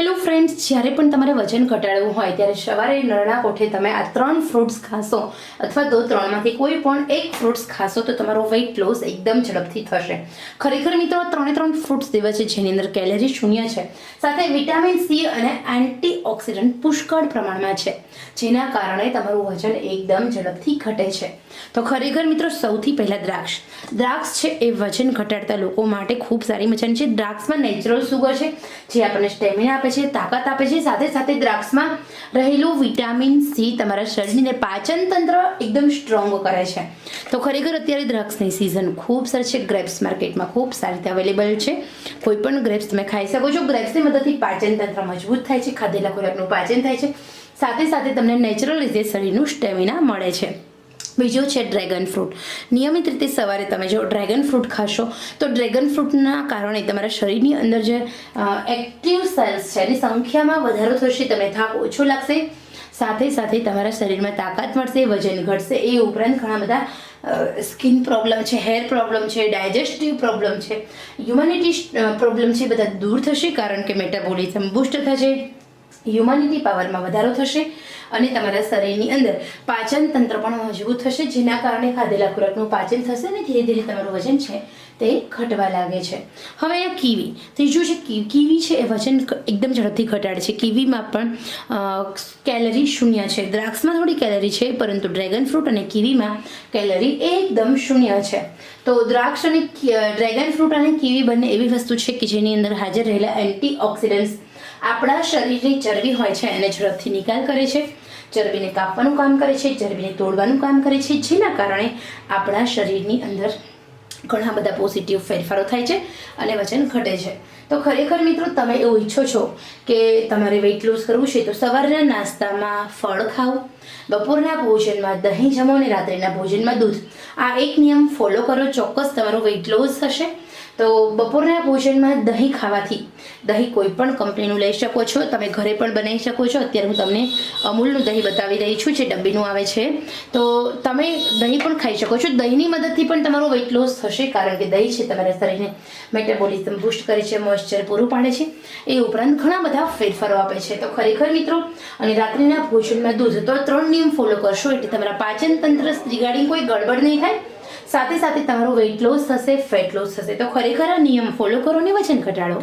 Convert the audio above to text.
Hello friends જ્યારે પણ તમારે વજન ઘટાડવું હોય, ત્યારે સવારે નરણા કોઠે તમે આ ત્રણ ફ્રૂટ્સ ખાશો અથવા તો ત્રણમાંથી કોઈ પણ એક ફ્રૂટ્સ ખાશો તો તમારો વેઇટ લોસ એકદમ ઝડપથી થશે. ખરેખર મિત્રો ત્રણે ત્રણ ફ્રૂટ્સ એવા છે જેની અંદર કેલેરી શૂન્ય છે. સાથે વિટામિન સી અને એન્ટીઓક્સિડન્ટ પુષ્કળ પ્રમાણમાં છે, જેના કારણે તમારું વજન એકદમ ઝડપથી ઘટે છે. તો ખરેખર મિત્રો, સૌથી પહેલાં દ્રાક્ષ. દ્રાક્ષ છે એ વજન ઘટાડતા લોકો માટે ખૂબ સારી મજાની છે. દ્રાક્ષમાં નેચરલ સુગર છે, જે આપણને સ્ટેમિના આપે છે તાકાત આપે છે. સાથે સાથે દ્રાક્ષમાં રહેલું વિટામિન સી તમારા શરીરને પાચન તંત્ર એકદમ સ્ટ્રોંગ કરે છે. તો ખરેખર અત્યારે દ્રાક્ષની સિઝન ખૂબ સરસ છે. ગ્રેપ્સ માર્કેટમાં ખૂબ સારી રીતે અવેલેબલ છે. કોઈ પણ ગ્રેપ્સ તમે ખાઈ શકો છો. ગ્રેપ્સની મદદથી પાચન તંત્ર મજબૂત થાય છે. ખાધેલા ખોરાકનું પાચન થાય છે. સાથે સાથે તમને નેચરલ રીતે શરીરનું સ્ટેમિના મળે છે. બીજું છે ડ્રેગન ફ્રૂટ. નિયમિત રીતે સવારે તમે જો ડ્રેગન ફ્રૂટ ખાશો, તો ડ્રેગન ફ્રૂટના કારણે તમારા શરીરની અંદર જે એક્ટિવ સેલ્સ છે, એની સંખ્યામાં વધારો થશે તમને થાક ઓછો લાગશે. સાથે સાથે તમારા શરીરમાં તાકાત મળશે, વજન ઘટશે, એ ઉપરાંત ઘણા બધા સ્કિન પ્રોબ્લેમ છે હેર પ્રોબ્લેમ છે ડાયજેસ્ટિવ પ્રોબ્લેમ છે. હ્યુમેનિટી પ્રોબ્લેમ છે બધા દૂર થશે, કારણ કે મેટાબોલિઝમ બુસ્ટ થશે. હ્યુમનિટી પાવરમાં વધારો થશે અને તમારા શરીરની અંદર પાચન તંત્ર પણ મજબૂત થશે, જેના કારણે ખાધેલા ખોરાકનું પાચન થશે અને ધીરે ધીરે તમારું વજન છે તે ઘટવા લાગે છે. હવે અહીંયા કીવી. ત્રીજું છે કીવી છે એ વજન એકદમ ઝડપથી ઘટાડે છે. કીવીમાં પણ કેલરી શૂન્ય છે. દ્રાક્ષમાં થોડી કેલરી છે, પરંતુ ડ્રેગન ફ્રૂટ અને કીવીમાં કેલરી એકદમ શૂન્ય છે. તો દ્રાક્ષ અને ડ્રેગન ફ્રૂટ અને કીવી બંને એવી વસ્તુ છે કે જેની અંદર હાજર રહેલા એન્ટીઓક્સિડન્ટ્સ આપણા શરીરની ચરબી હોય છે, એને ઝડપથી નિકાલ કરે છે. ચરબીને કાપવાનું કામ કરે છે, ચરબીને તોડવાનું કામ કરે છે, જેના કારણે આપણા શરીરની અંદર ઘણા બધા પોઝિટિવ ફેરફારો થાય છે અને વજન ઘટે છે. તો ખરેખર મિત્રો, તમે એવું ઈચ્છો છો કે તમારે વેઇટ લોસ કરવું છે, તો સવારના નાસ્તામાં ફળ ખાઓ, બપોરના ભોજનમાં દહીં જમો અને રાત્રિના ભોજનમાં દૂધ. આ એક નિયમ ફોલો કરો, ચોક્કસ તમારો વેઇટ લોસ થશે. તો બપોરના ભોજનમાં દહીં ખાવાથી દહીં કોઈ પણ કંપનીનું લઈ શકો છો. તમે ઘરે પણ બનાવી શકો છો. અત્યારે હું તમને અમૂલનું દહીં બતાવી રહી છું, જે ડબ્બીનું આવે છે. તો તમે દહીં પણ ખાઈ શકો છો. દહીંની મદદથી પણ તમારો વેઇટ લોસ થશે, કારણ કે દહીં છે તમારા શરીરને મેટાબોલિઝમ બુસ્ટ કરે છે મોઇશ્ચર પૂરું પાડે છે. એ ઉપરાંત ઘણા બધા ફેરફારો આપે છે. તો ખરેખર મિત્રો, અને રાત્રિના ભોજનમાં દૂધ, તો ત્રણ નિયમ ફોલો કરશો એટલે તમારા પાચન તંત્ર રિગાર્ડિંગ કોઈ ગડબડ નહીં થાય. સાથે સાથે તમારું વેઇટ લોસ થશે ફેટ લોસ થશે. તો ખરેખર આ નિયમ ફોલો કરો ને વજન ઘટાડો.